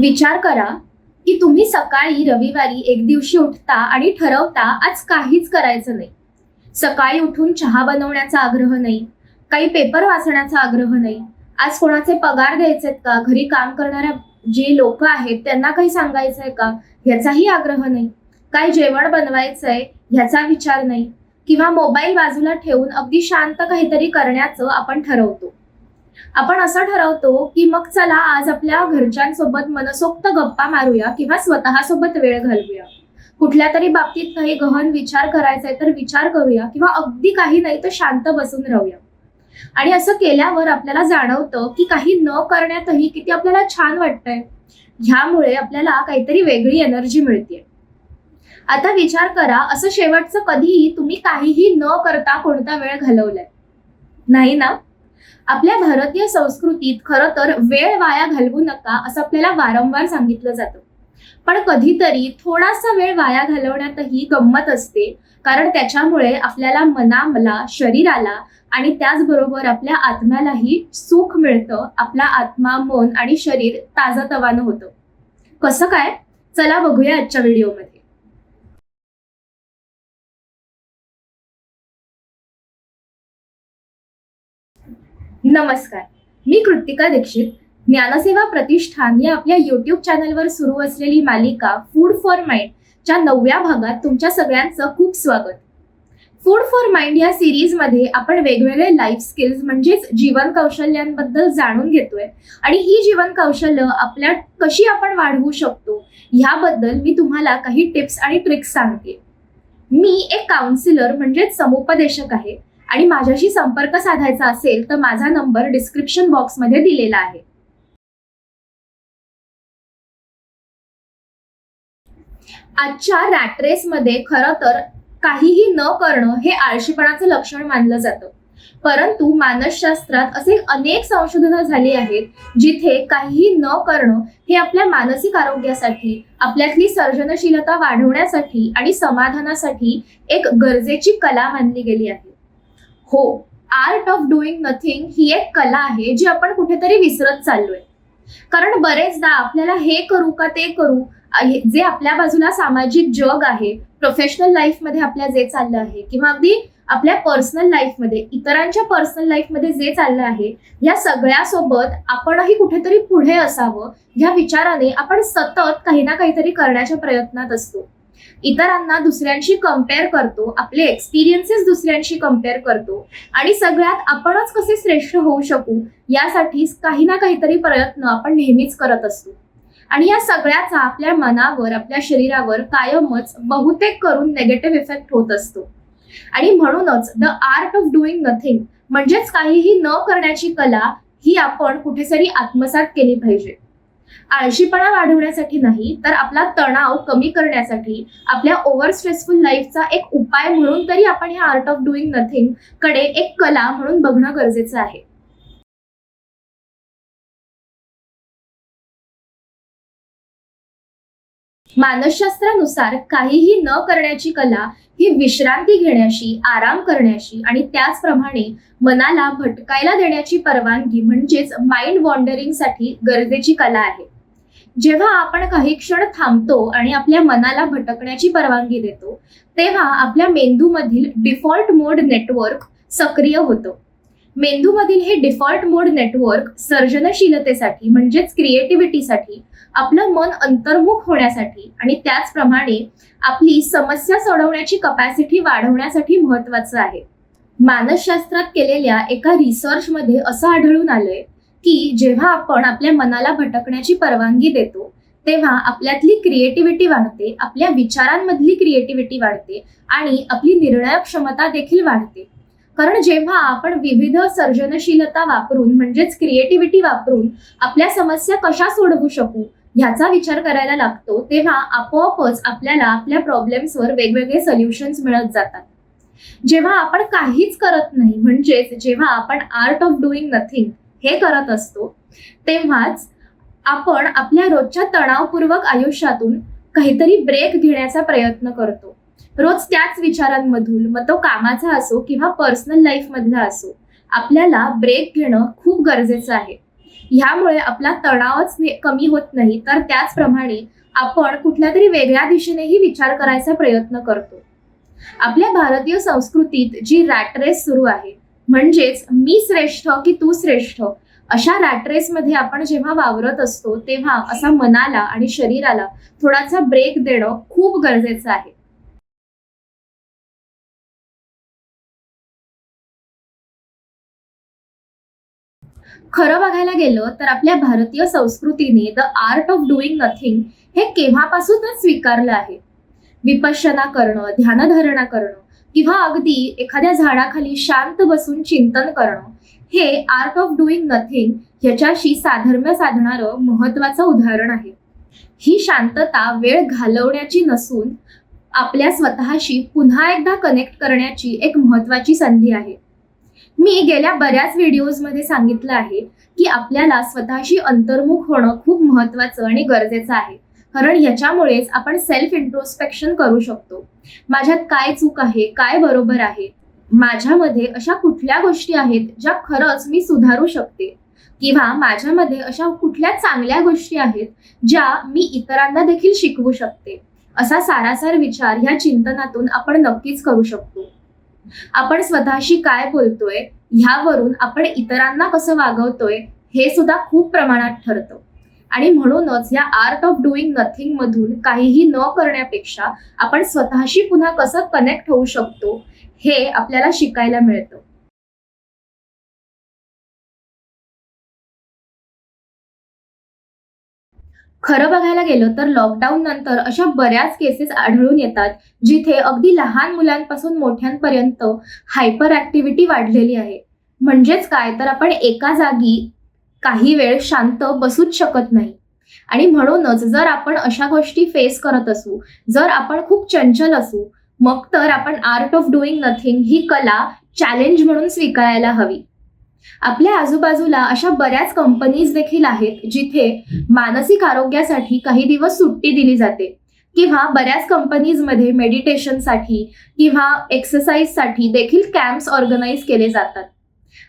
विचार करा की तुम्ही सकाळी रविवारी एक दिवशी उठता आणि ठरवता आज काहीच करायचं नाही. सकाळी उठून चहा बनवण्याचा आग्रह नाही काही पेपर वाचण्याचा आग्रह नाही. आज कोणाचे पगार द्यायचेत का? घरी काम करणाऱ्या जे लोक आहेत त्यांना काही सांगायचंय का? ह्याचाही आग्रह नाही. काय जेवण बनवायचंय ह्याचा विचार नाही. किंवा मोबाईल बाजूला ठेवून अगदी शांत काहीतरी करण्याचं आपण ठरवतो. आपण असं ठरवतो की मग चला आज आपल्या घरच्यांसोबत मनसोक्त गप्पा मारूया किंवा स्वतःसोबत वेळ घालवूया. कुठल्या तरी बाबतीत काही गहन विचार करायचा आहे तर विचार करूया किंवा अगदी काही नाही तर शांत बसून राहूया. आणि असं केल्यावर आपल्याला जाणवतं की काही न करण्यातही किती आपल्याला छान वाटतंय. ह्यामुळे आपल्याला काहीतरी वेगळी एनर्जी मिळते आता विचार करा असं शेवटचं कधीही तुम्ही काहीही न करता कोणता वेळ घालवलाय. नाही ना? आपल्या भारतीय संस्कृतीत खरं तर वेळ वाया घालवू नका असं आपल्याला वारंवार सांगितलं जातं. पण कधीतरी थोडासा वेळ वाया घालवण्यातही गंमत असते कारण त्याच्यामुळे आपल्याला मनामला शरीराला आणि त्याचबरोबर आपल्या आत्म्यालाही सुख मिळतं आपला आत्मा मन आणि शरीर ताजतवानं होतं. कसं काय? चला बघूया आजच्या व्हिडिओमध्ये. नमस्कार. मी कृतिका दीक्षित. ज्ञानसेवा प्रतिष्ठान या आपल्या युट्यूब चॅनलवर सुरू असलेली मालिका फूड फॉर माइंड च्या नवव्या भागात तुमच्या सगळ्यांचं खूप स्वागत. फूड फॉर माइंड या सिरीजमध्ये आपण वेगवेगळे लाईफ स्किल्स म्हणजेच जीवन कौशल्यांबद्दल जाणून घेतोय. आणि ही जीवन कौशल्य आपल्या कशी आपण वाढवू शकतो ह्याबद्दल मी तुम्हाला काही टिप्स आणि ट्रिक्स सांगते. मी एक काउन्सिलर म्हणजेच समुपदेशक आहे. आणि माझ्याशी संपर्क साधायचा असेल तर माझा नंबर डिस्क्रिप्शन बॉक्समध्ये दिलेला आहे. आजच्या रॅटरेसमध्ये खरं तर काहीही न करणं हे आळशीपणाचं लक्षण मानलं जातं. परंतु मानसशास्त्रात असे अनेक संशोधनं झाली आहेत जिथे काहीही न करणं हे आपल्या मानसिक आरोग्यासाठी आपल्यातली सर्जनशीलता वाढवण्यासाठी आणि समाधानासाठी एक गरजेची कला मानली गेली आहे. हो आर्ट ऑफ डुईंग नथिंग ही एक कला आहे जी आपण कुठेतरी विसरत चाललोय. कारण बरेचदा आपल्याला हे करू का ते करू जे आपल्या बाजूला सामाजिक जग आहे प्रोफेशनल लाईफमध्ये आपल्या जे चाललं आहे किंवा अगदी आपल्या पर्सनल लाईफमध्ये इतरांच्या पर्सनल लाईफमध्ये जे चाललं आहे या सगळ्यासोबत आपणही कुठेतरी पुढे असावं ह्या विचाराने आपण सतत काही ना काहीतरी करण्याच्या प्रयत्नात असतो. इतरांना दुसऱ्यांशी कंपेअर करतो आपले एक्सपिरियन्सेस दुसऱ्यांशी कंपेअर करतो आणि सगळ्यात आपणच कसे श्रेष्ठ होऊ शकू यासाठी काही ना काहीतरी प्रयत्न आपण नेहमीच करत असतो. आणि या सगळ्याचा आपल्या मनावर आपल्या शरीरावर कायमच बहुतेक करून नेगेटिव्ह इफेक्ट होत असतो. आणि म्हणूनच the art of doing nothing म्हणजेच काहीही न करण्याची कला ही आपण कुठेतरी आत्मसात केली पाहिजे. आळशीपणा वाढवण्यासाठी नाही तर आपला तणाव कमी करण्यासाठी आपल्या ओव्हर स्ट्रेसफुल लाईफचा एक उपाय म्हणून तरी आपण ह्या आर्ट ऑफ डुईंग नथिंगकडे एक कला म्हणून बघणं गरजेचं आहे. मानसशास्त्रानुसार काहीही न करण्याची कला ही विश्रांती घेण्याशी आराम करण्याशी आणि त्याचप्रमाणे मनाला भटकायला देण्याची परवानगी म्हणजेच माइंड वॉन्डरिंगसाठी गरजेची कला आहे. जेव्हा आपण काही क्षण थांबतो आणि आपल्या मनाला भटकण्याची परवानगी देतो तेव्हा आपल्या मेंदूमधील डिफॉल्ट मोड नेटवर्क सक्रिय होतं. मेंदूमधील हे डिफॉल्ट मोड नेटवर्क सर्जनशीलतेसाठी म्हणजेच क्रिएटिव्हिटीसाठी आपलं मन अंतर्मुख होण्यासाठी आणि त्याचप्रमाणे आपली समस्या सोडवण्याची कपॅसिटी वाढवण्यासाठी महत्वाचं आहे. मानसशास्त्रात केलेल्या एका रिसर्चमध्ये असं आढळून आलंय की जेव्हा आपण आपल्या मनाला भटकण्याची परवानगी देतो तेव्हा आपल्यातली क्रिएटिव्हिटी वाढते आपल्या विचारांमधली क्रिएटिव्हिटी वाढते आणि आपली निर्णय क्षमता देखील वाढते. कारण जेव्हा आपण विविध सर्जनशीलता वापरून म्हणजेच क्रिएटिव्हिटी वापरून आपल्या समस्या कशा सोडवू शकू ह्याचा विचार करायला लागतो तेव्हा आपोआपच आपल्याला आपल्या प्रॉब्लेम्सवर वेगवेगळे सोल्युशन्स मिळत जातात. जेव्हा आपण काहीच करत नाही म्हणजेच जेव्हा आपण आर्ट ऑफ डुईंग नथिंग हे करत असतो तेव्हाच आपण आपल्या रोजच्या तणावपूर्वक आयुष्यातून काहीतरी ब्रेक घेण्याचा प्रयत्न करतो. रोज त्याच विचारांमधून मग तो कामाचा असो किंवा पर्सनल लाईफ मधला असो आपल्याला ब्रेक घेणं खूप गरजेचं आहे. ह्यामुळे आपला तणावच कमी होत नाही तर त्याचप्रमाणे आपण कुठल्या तरी वेगळ्या दिशेनेही विचार करायचा प्रयत्न करतो. आपल्या भारतीय संस्कृतीत जी रॅटरेस सुरू आहे म्हणजेच मी श्रेष्ठ की तू श्रेष्ठ अशा रॅटरेसमध्ये आपण जेव्हा वावरत असतो तेव्हा असा मनाला आणि शरीराला थोडासा ब्रेक देणं खूप गरजेचं आहे. खरं बघायला गेलं तर आपल्या भारतीय संस्कृतीने the art of doing nothing हे केव्हापासूनच स्वीकारलं आहे. विपश्यना करणं ध्यानधारणा करणं किंवा अगदी एखाद्या झाडाखाली शांत बसून चिंतन करणं हे आर्ट ऑफ डुईंग नथिंग ह्याच्याशी साधर्म्य साधणारं महत्वाचं उदाहरण आहे. ही शांतता वेळ घालवण्याची नसून आपल्या स्वतःशी पुन्हा एकदा कनेक्ट करण्याची एक महत्वाची संधी आहे. मी गेल्या बऱ्याच व्हिडिओजमध्ये सांगितलं आहे की आपल्याला स्वतःशी अंतर्मुख होणं खूप महत्वाचं आणि गरजेचं आहे. कारण याच्यामुळेच आपण सेल्फ इंट्रोस्पेक्शन करू शकतो. माझ्यात काय चूक आहे? काय बरोबर आहे? माझ्यामध्ये अशा कुठल्या गोष्टी आहेत ज्या खरंच मी सुधारू शकते? किंवा माझ्यामध्ये अशा कुठल्या चांगल्या गोष्टी आहेत ज्या मी इतरांना देखील शिकवू शकते? असा सारासार विचार ह्या चिंतनातून आपण नक्कीच करू शकतो. आपण स्वतःशी काय बोलतोय ह्यावरून आपण इतरांना कसं वागवतोय हे सुद्धा खूप प्रमाणात ठरतं. आणि म्हणूनच या आर्ट ऑफ डुईंग नथिंग मधून काहीही न करण्यापेक्षा आपण स्वतःशी पुन्हा कसं कनेक्ट होऊ शकतो हे आपल्याला शिकायला मिळतं. खरं बघायला गेलं तर लॉकडाऊन नंतर अशा बऱ्याच केसेस आढळून येतात जिथे अगदी लहान मुलांपासून मोठ्यांपर्यंत हायपर ऍक्टिव्हिटी वाढलेली आहे. म्हणजेच काय? तर आपण एका जागी काही वेळ शांत बसूच शकत नाही. आणि म्हणूनच जर आपण अशा गोष्टी फेस करत असू जर आपण खूप चंचल असू मग तर आपण आर्ट ऑफ डुईंग नथिंग ही कला चॅलेंज म्हणून स्वीकारायला हवी. आपल्या आजूबाजूला अशा बऱ्याच कंपनीज देखील आहेत जिथे मानसिक आरोग्यासाठी काही दिवस सुट्टी दिली जाते. किंवा बऱ्याच कंपनीजमध्ये मेडिटेशनसाठी किंवा एक्सरसाइजसाठी देखील कॅम्प्स ऑर्गनाईज केले जातात.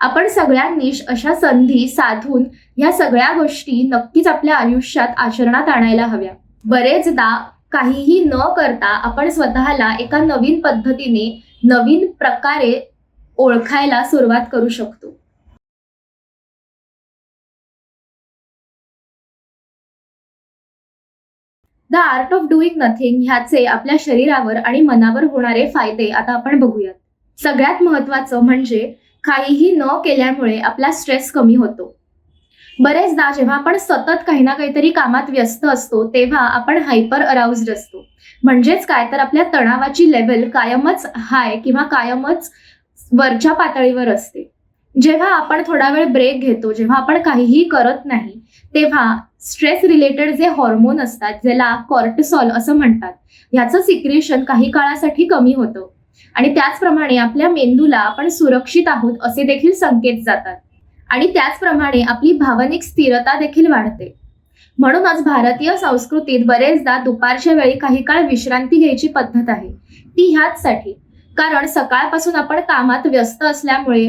आपण सगळ्यांनी अशा संधी साधून ह्या सगळ्या गोष्टी नक्कीच आपल्या आयुष्यात आचरणात आणायला हव्या. बरेचदा काहीही न करता आपण स्वतःला एका नवीन पद्धतीने नवीन प्रकारे ओळखायला सुरुवात करू शकतो. The art of doing nothing ह्याचे आपल्या शरीरावर आणि मनावर होणारे फायदे आता आपण बघूयात. सगळ्यात महत्वाचं म्हणजे काहीही न केल्यामुळे आपला स्ट्रेस कमी होतो. बरेचदा जेव्हा आपण सतत काही ना काहीतरी कामात व्यस्त असतो तेव्हा आपण हायपर अराउज्ड असतो. म्हणजेच काय? तर आपल्या तणावाची लेवल कायमच हाय किंवा कायमच वरच्या पातळीवर असते. जेव्हा आपण थोडा वेळ ब्रेक घेतो जेव्हा आपण काहीही करत नाही तेव्हा स्ट्रेस रिलेटेड जे हॉर्मोन असतात ज्याला कॉर्टिसॉल असं म्हणतात ह्याचं सिक्रेशन काही काळासाठी कमी होतं. आणि त्याचप्रमाणे आपल्या मेंदूला आपण सुरक्षित आहोत असे देखील संकेत जातात. आणि त्याचप्रमाणे आपली भावनिक स्थिरता देखील वाढते. म्हणूनच भारतीय संस्कृतीत बरेचदा दुपारच्या वेळी काही काळ विश्रांती घ्यायची पद्धत आहे. ती ह्याचसाठी. कारण सकाळपासून आपण कामात व्यस्त असल्यामुळे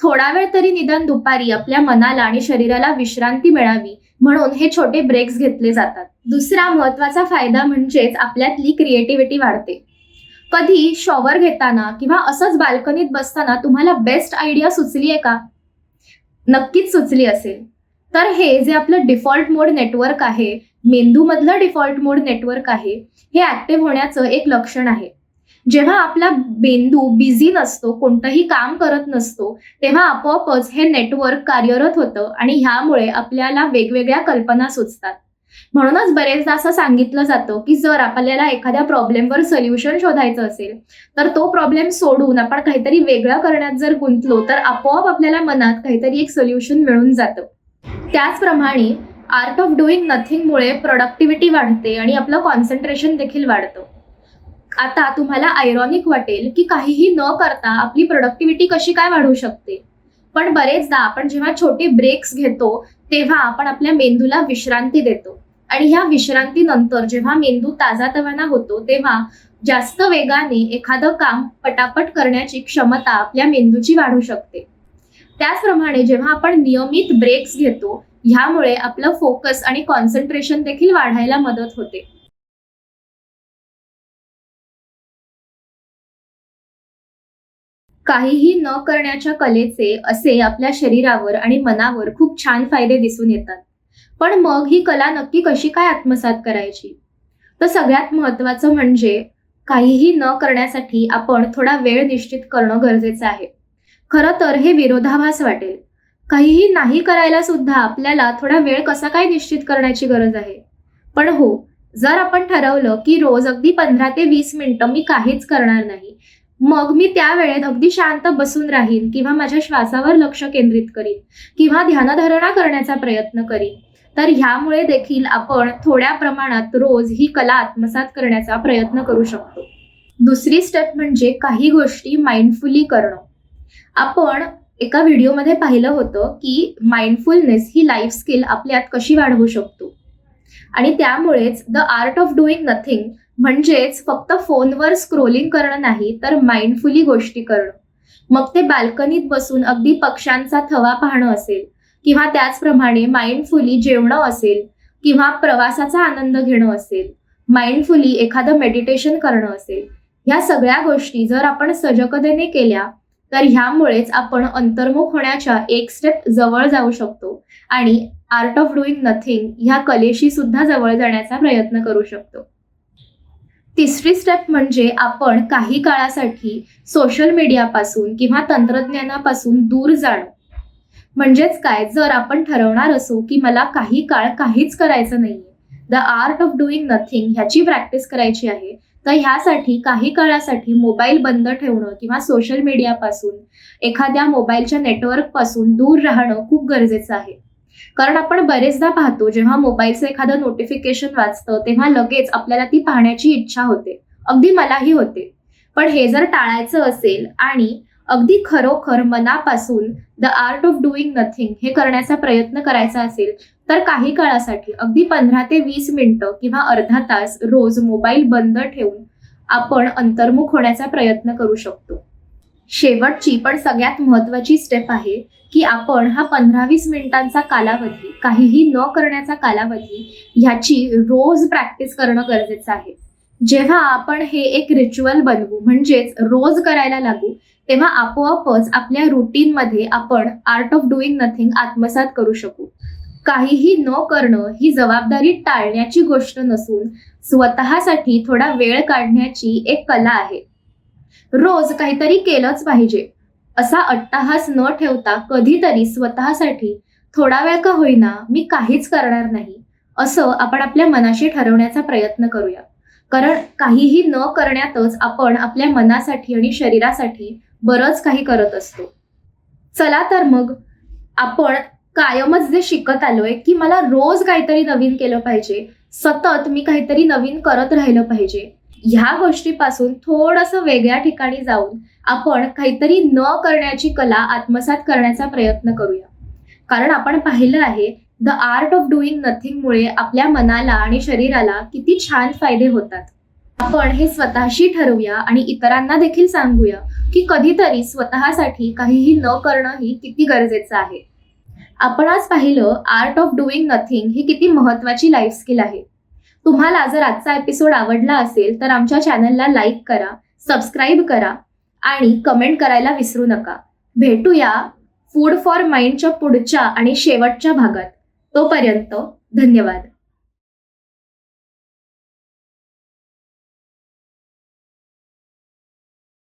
थोडा वेळ तरी निदान दुपारी आपल्या मनाला आणि शरीराला विश्रांती मिळावी म्हणून हे छोटे ब्रेक्स घेतले जातात. दुसरा महत्त्वाचा फायदा म्हणजेच आपल्यातली क्रिएटिव्हिटी वाढते. कधी शॉवर घेताना किंवा असंच बाल्कनीत बसताना तुम्हाला बेस्ट आयडिया सुचली आहे का? नक्कीच सुचली असेल. तर हे जे आपलं डिफॉल्ट मोड नेटवर्क आहे मेंदूमधलं डिफॉल्ट मोड नेटवर्क आहे हे ऍक्टिव्ह होण्याचं एक लक्षण आहे. जेव्हा आपला बेंदू बिझी नसतो कोणतंही काम करत नसतो तेव्हा आपोआपच हे नेटवर्क कार्यरत होतं आणि ह्यामुळे आपल्याला वेगवेगळ्या कल्पना सुचतात. म्हणूनच बरेचदा असं सांगितलं जातं की जर आपल्याला एखाद्या प्रॉब्लेमवर सोल्युशन शोधायचं असेल तर तो प्रॉब्लेम सोडून आपण काहीतरी वेगळं करण्यात जर गुंतलो तर आपोआप आपल्याला मनात काहीतरी एक सोल्युशन मिळून जातं. त्याचप्रमाणे आर्ट ऑफ डुईंग नथिंगमुळे प्रोडक्टिव्हिटी वाढते आणि आपलं कॉन्सन्ट्रेशन देखील वाढतं. आता तुम्हाला आयरॉनिक वाटेल की काहीही न करता आपली प्रोडक्टिव्हिटी कशी काय वाढू शकते? पण बरेचदा आपण जेव्हा छोटे ब्रेक्स घेतो तेव्हा आपण आपल्या मेंदूला विश्रांती देतो. आणि ह्या विश्रांतीनंतर जेव्हा मेंदू ताजातवाना होतो तेव्हा जास्त वेगाने एखादं काम पटापट करण्याची क्षमता आपल्या मेंदूची वाढू शकते. त्याचप्रमाणे जेव्हा आपण नियमित ब्रेक्स घेतो ह्यामुळे आपलं फोकस आणि कॉन्सन्ट्रेशन देखील वाढायला मदत होते. काहीही न करण्याच्या कलेचे असे आपल्या शरीरावर आणि मनावर खूप छान फायदे दिसून येतात. पण मग ही कला नक्की कशी काय आत्मसात करायची? तर सगळ्यात महत्वाचं म्हणजे काहीही न करण्यासाठी आपण थोडा वेळ निश्चित करणं गरजेचं आहे. खरं तर हे विरोधाभास वाटेल. काहीही नाही करायला सुद्धा आपल्याला थोडा वेळ कसा काय निश्चित करण्याची गरज आहे? पण हो जर आपण ठरवलं की रोज अगदी पंधरा ते वीस मिनिटं मी काहीच करणार नाही मग मी त्यावेळेत अगदी शांत बसून राहीन किंवा माझ्या श्वासावर लक्ष केंद्रित करीन किंवा ध्यानधारणा करण्याचा प्रयत्न करीन. तर ह्यामुळे देखील आपण थोड्या प्रमाणात रोज ही कला आत्मसात करण्याचा प्रयत्न करू शकतो. दुसरी स्टेप म्हणजे काही गोष्टी माइंडफुली करणं. आपण एका व्हिडिओमध्ये पाहिलं होतं की माइंडफुलनेस ही लाईफ स्किल आपल्यात कशी वाढवू शकतो? आणि त्यामुळेच the art of doing nothing म्हणजेच फक्त फोनवर स्क्रोलिंग करणं नाही तर माइंडफुली गोष्टी करणं. मग ते बाल्कनीत बसून अगदी पक्ष्यांचा थवा पाहणं असेल किंवा त्याचप्रमाणे माइंडफुली जेवणं असेल किंवा प्रवासाचा आनंद घेणं असेल माइंडफुली एखादं मेडिटेशन करणं असेल ह्या सगळ्या गोष्टी जर आपण सजगतेने केल्या तर ह्यामुळेच आपण अंतर्मुख होण्याच्या एक स्टेप जवळ जाऊ शकतो आणि आर्ट ऑफ डुईंग नथिंग ह्या कलेशी सुद्धा जवळ जाण्याचा प्रयत्न करू शकतो. तिसरी स्टेप म्हणजे आपण काही काळासाठी सोशल मीडियापासून किंवा तंत्रज्ञानापासून दूर जाणं. म्हणजेच काय? जर आपण ठरवणार असू की मला काही काळ काहीच करायचं नाही the art of doing nothing ह्याची प्रॅक्टिस करायची आहे तर ह्यासाठी काही काळासाठी मोबाईल बंद ठेवणं किंवा सोशल मीडियापासून एखाद्या मोबाईलच्या नेटवर्कपासून दूर राहणं खूप गरजेचं आहे. कारण आपण बरेचदा पाहतो जेव्हा मोबाईलचं एखादं नोटिफिकेशन वाचतं तेव्हा लगेच आपल्याला ती पाहण्याची इच्छा होते. अगदी मलाही होते. पण हे जर टाळायचं असेल आणि अगदी खरोखर मनापासून the art of doing nothing हे करण्याचा प्रयत्न करायचा असेल तर काही काळासाठी अगदी पंधरा ते वीस मिनिटं किंवा अर्धा तास रोज मोबाईल बंद ठेवून आपण अंतर्मुख होण्याचा प्रयत्न करू शकतो. शेवटची पण सगळ्यात महत्वाची स्टेप आहे की आपण हा पंधरा वीस मिनिटांचा कालावधी काहीही न करण्याचा कालावधी ह्याची रोज प्रॅक्टिस करणं गरजेचं आहे. जेव्हा आपण हे एक रिच्युअल बनवू म्हणजेच रोज करायला लागू तेव्हा आपोआपच आपल्या रुटीनमध्ये आपण आर्ट ऑफ डुईंग नथिंग आत्मसात करू शकू. काहीही न करणं ही जबाबदारी टाळण्याची गोष्ट नसून स्वतःसाठी थोडा वेळ काढण्याची एक कला आहे. रोज काहीतरी केलंच पाहिजे. असा अट्टाहास न ठेवता कधीतरी स्वतःसाठी थोडा वेळ का होईना मी काहीच करणार नाही असं आपण आपल्या मनाशी ठरवण्याचा प्रयत्न करूया. कारण काहीही न करण्यातच आपण आपल्या मनासाठी आणि शरीरासाठी बरंच काही करत असतो. चला तर मग आपण कायमच जे शिकत आलोय की मला रोज काहीतरी नवीन केलं पाहिजे सतत मी काहीतरी नवीन करत राहिलं पाहिजे ह्या गोष्टीपासून थोडंसं वेगळ्या ठिकाणी जाऊन आपण काहीतरी न करण्याची कला आत्मसात करण्याचा प्रयत्न करूया. कारण आपण पाहिलं आहे द आर्ट ऑफ डुईंग नथिंगमुळे आपल्या मनाला आणि शरीराला किती छान फायदे होतात. आपण हे स्वतःशी ठरवूया आणि इतरांना देखील सांगूया की कधीतरी स्वतःसाठी काहीही न करणं ही किती गरजेचं आहे. आपण आज पाहिलं आर्ट ऑफ डुईंग नथिंग ही किती महत्वाची लाईफ स्किल आहे. तुम्हाला जर आजचा एपिसोड आवडला असेल तर आमच्या चॅनलला लाईक करा सबस्क्राईब करा आणि कमेंट करायला विसरू नका. भेटूया फूड फॉर माइंडच्या पुढच्या आणि शेवटच्या भागात. तोपर्यंत धन्यवाद.